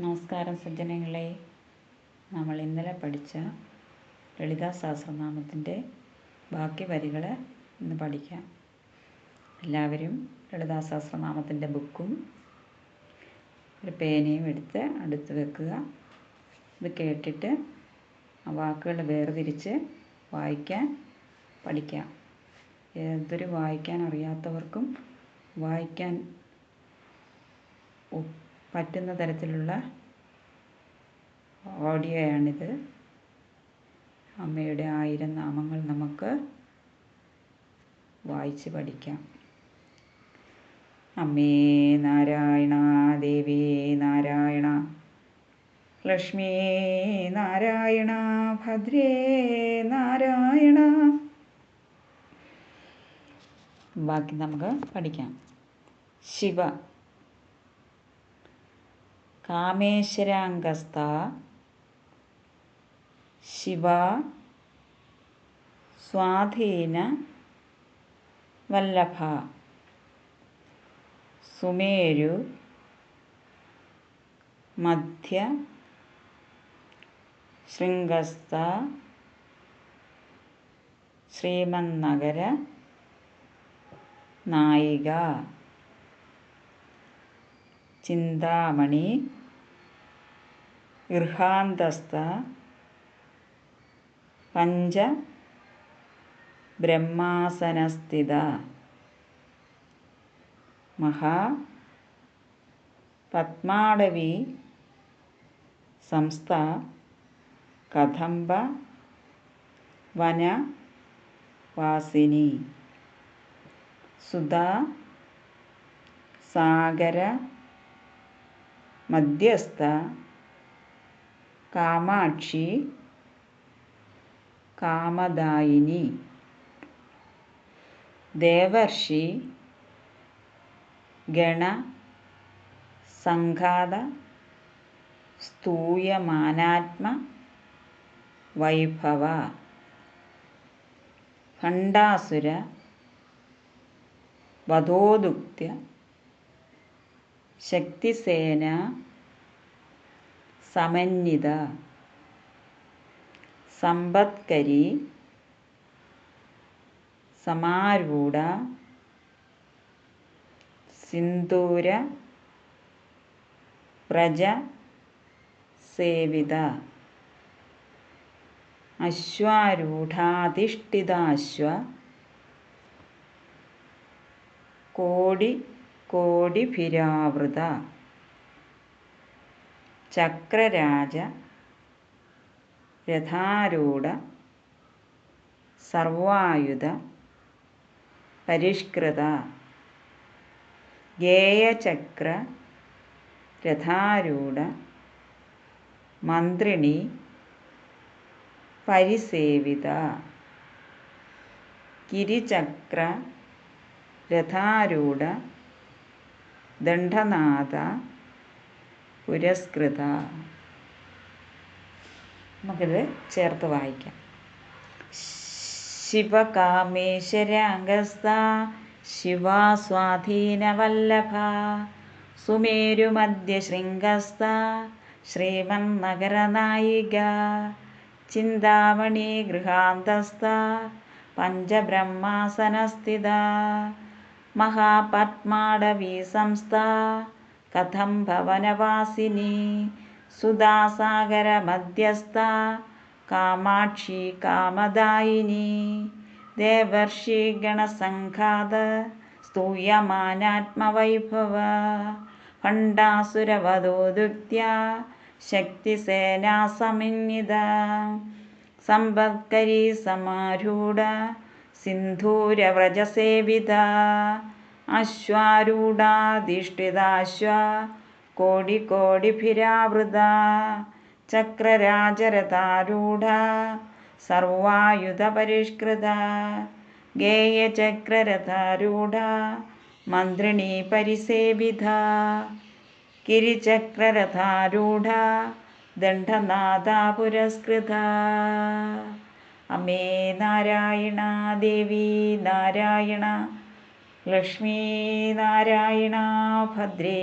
നമസ്കാരം സജ്ജനങ്ങളെ. നമ്മൾ ഇന്നലെ പഠിച്ച ലളിതാ സഹസ്രനാമത്തിന്റെ ബാക്കി വരികൾ ഇന്ന് പഠിക്കാം. എല്ലാവരും ലളിതാ സഹസ്രനാമത്തിന്റെ ബുക്കും ഒരു പേനയും എടുത്ത് അടുത്ത് വെക്കുക. ഇത് കേട്ടിട്ട് ആ വാക്കുകൾ വേർതിരിച്ച് വായിക്കാൻ പഠിക്കാം. ഏതൊരു വായിക്കാൻ അറിയാത്തവർക്കും വായിക്കാൻ പറ്റുന്ന തരത്തിലുള്ള ഓഡിയോയാണിത്. അമ്മയുടെ ആയിരം നാമങ്ങൾ നമുക്ക് വായിച്ച് പഠിക്കാം. അമ്മേ നാരായണ ദേവി നാരായണ ലക്ഷ്മി നാരായണ ഭദ്രേ നാരായണ. ബാക്കി നമുക്ക് പഠിക്കാം. ശിവ കാമേശ്വരാംഗസ്ഥ ശിവ സ്വാധീന വല്ലഭ സുമേരു മധ്യ ശൃംഗസ്ഥ ശ്രീമന്നഗര നായിക ചിന്താമണി ഗൃഹാന്തസ്ഥ പഞ്ച ബ്രഹ്മാസനസ്ഥിത. മഹാ പത്മാടവി സംസ്ഥ കഥംബ വന വാസിനി സുധാ സാഗര മധ്യസ്ഥ കാമാക്ഷി കാമദായിനി ദേവർഷി ഗണ സംഘാത സ്തൂയമാനാത്മ വൈഭവ ഭണ്ഡാസുര വധോദുക്ത്യ ശക്തിസേന സമന്വിത. സമ്പത്കരി. സമാരൂഢ. സിന്ദൂര. പ്രജ. സേവിത. അശ്വാരൂഢാധിഷ്ഠിതാശ്വ. കോടി കോടി കോടിഭിരാവൃത ചക്രരാജ രഥാരൂഢ സർവായുധ പരിഷ്കൃത ഗേയചക്ര രഥാരൂഢ മന്ത്രിണി പരിസേവിത ഗിരിചക്ര രഥാരൂഢ ദണ്ഡനാഥ പുരസ്കൃത. നമുക്കിത് ചേർത്ത് വായിക്കാം. ശിവകാമേശ്വരാംഗസ്ഥ ശിവാസ്വാധീനവല്ലഭ സുമേരുമധ്യശൃംഗസ്ഥ ശ്രീമന്നഗരനായിക ചിന്താമണി ഗൃഹാന്തസ്ഥ പഞ്ചബ്രഹ്മാസനസ്ഥിത മഹാപത്മാടവീ സംസ്ഥ ഭവനവാസിനി സുധാസാഗരമധ്യസ്ഥ കാമാക്ഷി കാമദായിനി ദേവർഷി ഗണസംഘാത സ്തൂയമാനാത്മവൈഭവ ഭണ്ഡാസുരവധോദുക്ത്യ ശക്തിസേനാ സമന്വിത സമ്പത്കരീ സമാരൂഢ സിന്ധൂരവ്രജസേവിത അശ്വാരൂഢാധിഷ്ഠിതാശ്വ കോടികോടിഭിരാവൃത ചക്രരാജരഥാരൂഢ സർവായുധപരിഷ്കൃത ഗേയചക്രരഥാരൂഢ മന്ത്രിണീ പരിസേവിത കിരിചക്രരഥാരൂഢ ദണ്ഡനാഥ പുരസ്കൃത. അമ്മേ നാരായണ ദേവി നാരായണ ലക്ഷ്മീ നാരായണ ഭദ്രേ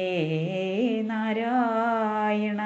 നാരായണ